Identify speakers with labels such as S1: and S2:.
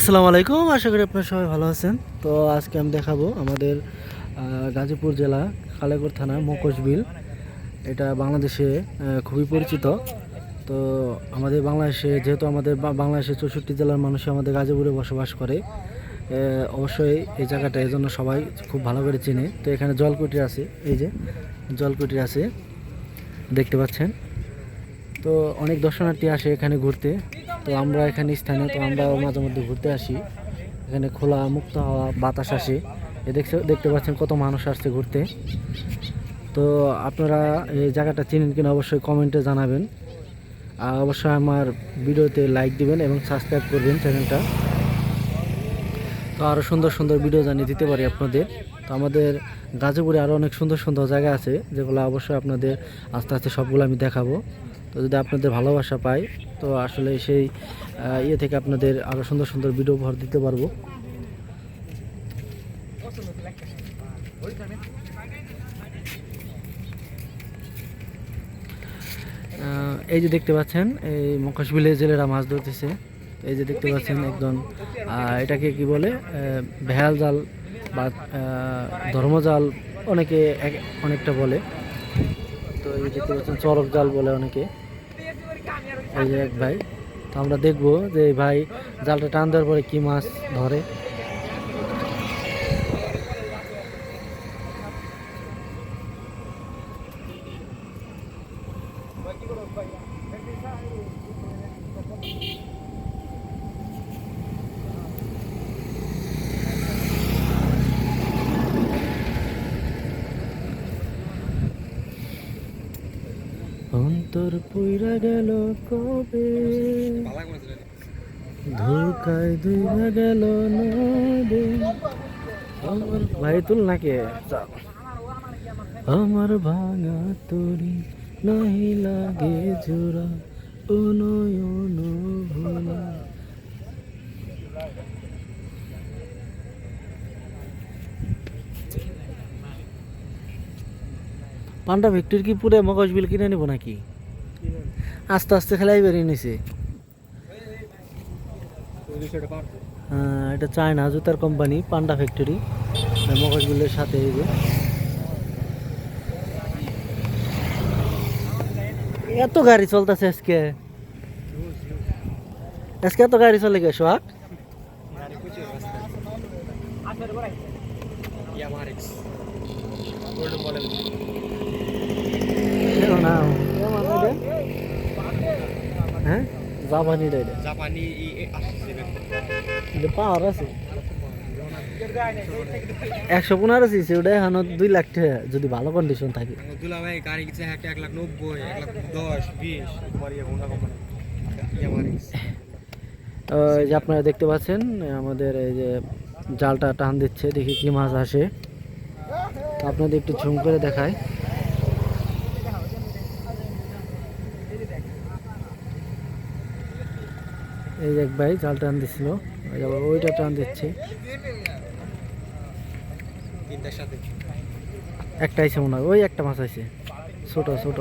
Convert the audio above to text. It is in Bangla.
S1: আসসালামু আলাইকুম, আশা করি আপনারা সবাই ভালো আছেন। তো আজকে আমি দেখাবো আমাদের গাজীপুর জেলা খালেপুর থানা মকশবিল এটা বাংলাদেশে খুবই পরিচিত। তো আমাদের বাংলাদেশে, যেহেতু আমাদের বা- বাংলাদেশের চৌষট্টি জেলার মানুষ আমাদের গাজীপুরে বসবাস করে অবশ্যই এই জায়গাটা এই জন্য সবাই খুব ভালো করে চেনে। তো এখানে জলকুটি আছে, এই যে জলকুটি আছে, দেখতে পাচ্ছেন। তো অনেক দর্শনার্থী আসে এখানে ঘুরতে। তো আমরা এখানে স্থানীয়, তো আমরা মাঝে মধ্যে ঘুরতে আসি। এখানে খোলা, মুক্ত হাওয়া, বাতাস আসে। এ দেখতে দেখতে পাচ্ছেন কত মানুষ আসছে ঘুরতে। তো আপনারা এই জায়গাটা চিনেন কিনা অবশ্যই কমেন্টে জানাবেন। আর অবশ্যই আমার ভিডিওতে লাইক দিবেন এবং সাবস্ক্রাইব করবেন চ্যানেলটা। তো আরও সুন্দর সুন্দর ভিডিও জানিয়ে দিতে পারি আপনাদের। তো আমাদের গাজীপুরে আরও অনেক সুন্দর সুন্দর জায়গা আছে, যেগুলো অবশ্যই আপনাদের আস্তে আস্তে সবগুলো আমি দেখাবো। তো যদি আপনাদের ভালোবাসা পাই, তো আসলে সেই ইয়ে থেকে আপনাদের আরও সুন্দর সুন্দর ভিডিও ভর দিতে পারব। এই যে দেখতে পাচ্ছেন, এই মকশবিলে জেলেরা মাছ ধরতেছে। এই যে দেখতে পাচ্ছেন একজন এটাকে কি বলে ভেয়াল জাল বা ধর্মজাল অনেকে অনেকটা বলে। তো এই দেখতে পাচ্ছেন চরক জাল বলে অনেকে। এই যে এক ভাই, তো আমরা দেখব যে এই ভাই জালটা টান দেওয়ার পরে কি মাছ ধরে। অন্তর পুইরা গেল কবে? ধোকায় দুইরা গেল নদে। আমার ভাই তুল নাকি? আমার ভাঙা তরি নাহি লাগে জোড়া নয়ন ভোলা পান্ডা ভিক্টর কি পুরো মগজ বিল কিনে নেব নাকি? আস্তে আস্তে খেলাই বেরিয়ে নিছে। হ্যাঁ, এটা চায়না জুতার কোম্পানি পান্ডা ফ্যাক্টরি মগজ বিলের সাথে এত গাড়ি চলতেছে আজকে? আজকে এত গাড়ি চলে গেছো না। কেমন হ্যাঁ জাপানি একশো পনেরো সিসি, ওটা এখন দুই লাখ টাকা যদি ভালো কন্ডিশন থাকে যে আপনারা দেখতে পাচ্ছেন আমাদের, এই যে জালটা টান দিচ্ছে, দেখি কি মাছ আসে। আপনাদের একটু ঝুম করে দেখায় এই এক ভাই জাল টান দিছিল। ওইটা টান দিচ্ছে। একটা আইছে মনে হয়। ওই একটা মাছ আইসে ছোট ছোট।